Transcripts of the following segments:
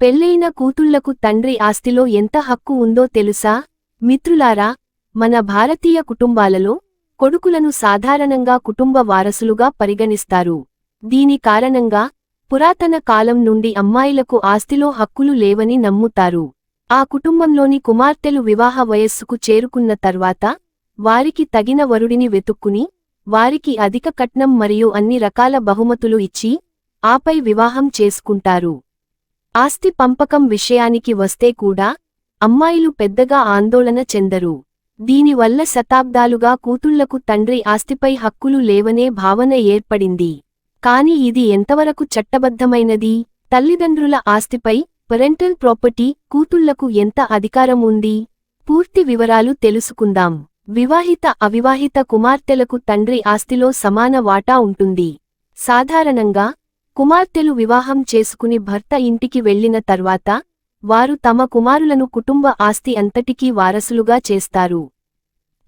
పెళ్ళైన కూతుళ్ళకు తండ్రి ఆస్తిలో ఎంత హక్కు ఉందో తెలుసా? మిత్రులారా మన భారతీయ కుటుంబాలలో కొడుకులను సాధారణంగా కుటుంబ వారసులుగా పరిగణిస్తారు. దీని కారణంగా పురాతన కాలం నుండి అమ్మాయిలకు ఆస్తిలో హక్కులు లేవని నమ్ముతారు. ఆ కుటుంబంలోని కుమార్తెలు వివాహ వయస్సుకు చేరుకున్న తర్వాత వారికి తగిన వరుడిని వెతుక్కుని వారికి అధిక కట్నం మరియు అన్ని రకాల బహుమతులు ఇచ్చి ఆపై వివాహం చేసుకుంటారు. ఆస్తి పంపకం విషయానికి వస్తే కూడా అమ్మాయిలు పెద్దగా ఆందోళన చెందరు. దీనివల్ల శతాబ్దాలుగా కూతుళ్ళకు తండ్రి ఆస్తిపై హక్కులు లేవనే భావన ఏర్పడింది. కాని ఇది ఎంతవరకు చట్టబద్ధమైనది? తల్లిదండ్రుల ఆస్తిపై పెరెంటల్ ప్రాపర్టీ కూతుళ్ళకు ఎంత అధికారం ఉంది? పూర్తి వివరాలు తెలుసుకుందాం. వివాహిత అవివాహిత కుమార్తెలకు తండ్రి ఆస్తిలో సమాన వాటా ఉంటుంది. సాధారణంగా కుమార్తెలు వివాహం చేసుకుని భర్త ఇంటికి వెళ్ళిన తర్వాత వారు తమ కుమారులను కుటుంబ ఆస్తి అంతటికీ వారసులుగా చేస్తారు.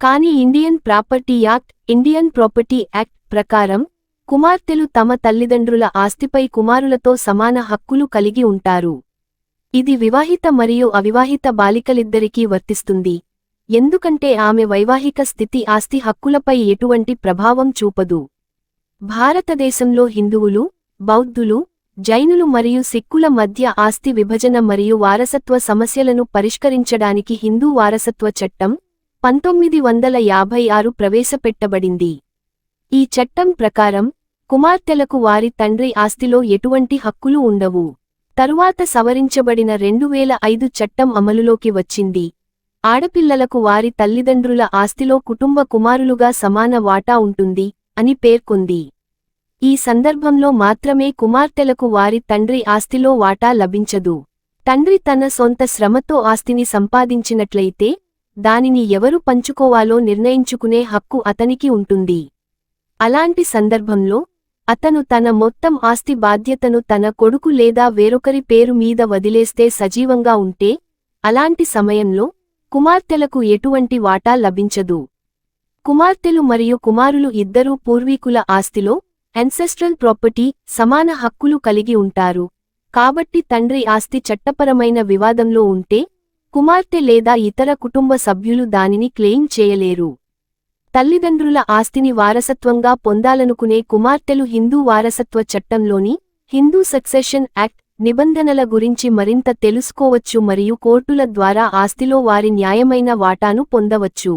కాని Indian property act Indian property act ప్రకారం కుమార్తెలు తమ తల్లిదండ్రుల ఆస్తిపై కుమారులతో సమాన హక్కులు కలిగి ఉంటారు. ఇది వివాహిత మరియు అవివాహిత బాలికలిద్దరికీ వర్తిస్తుంది. ఎందుకంటే ఆమె వైవాహిక స్థితి ఆస్తి హక్కులపై ఎటువంటి ప్రభావం చూపదు. భారతదేశంలో హిందువులు బౌద్ధులు జైనులు మరియు సిక్కుల మధ్య ఆస్తి విభజన మరియు వారసత్వ సమస్యలను పరిష్కరించడానికి హిందూ వారసత్వ చట్టం పంతొమ్మిది వందల యాభై ఆరు ప్రవేశపెట్టబడింది. ఈ చట్టం ప్రకారం కుమార్తెలకు వారి తండ్రి ఆస్తిలో ఎటువంటి హక్కులు ఉండవు. తరువాత సవరించబడిన రెండువేల ఐదు చట్టం అమలులోకి వచ్చింది. ఆడపిల్లలకు వారి తల్లిదండ్రుల ఆస్తిలో కుటుంబ కుమారులుగా సమాన వాటా ఉంటుంది అని పేర్కొంది. ఈ సందర్భంలో మాత్రమే కుమార్తెలకు వారి తండ్రి ఆస్తిలో వాటా లభించదు. తండ్రి తన సొంత శ్రమతో ఆస్తిని సంపాదించినట్లయితే దానిని ఎవరు పంచుకోవాలో నిర్ణయించుకునే హక్కు అతనికి ఉంటుంది. అలాంటి సందర్భంలో అతను తన మొత్తం ఆస్తి బాధ్యతను తన కొడుకు లేదా వేరొకరి పేరు మీద వదిలేస్తే సజీవంగా ఉంటే అలాంటి సమయంలో కుమార్తెలకు ఎటువంటి వాటా లభించదు. కుమార్తెలు మరియు కుమారులు ఇద్దరూ పూర్వీకుల ఆస్తిలో అన్సెస్ట్రల్ ప్రాపర్టీ సమాన హక్కులు కలిగి ఉంటారు. కాబట్టి తండ్రి ఆస్తి చట్టపరమైన వివాదంలో ఉంటే కుమార్తె లేదా ఇతర కుటుంబ సభ్యులు దానిని క్లెయిమ్ చేయలేరు. తల్లిదండ్రుల ఆస్తిని వారసత్వంగా పొందాలనుకునే కుమార్తెలు హిందూ వారసత్వ చట్టంలోని హిందూ సక్సెషన్ యాక్ట్ నిబంధనల గురించి మరింత తెలుసుకోవచ్చు మరియు కోర్టుల ద్వారా ఆస్తిలో వారి న్యాయమైన వాటాను పొందవచ్చు.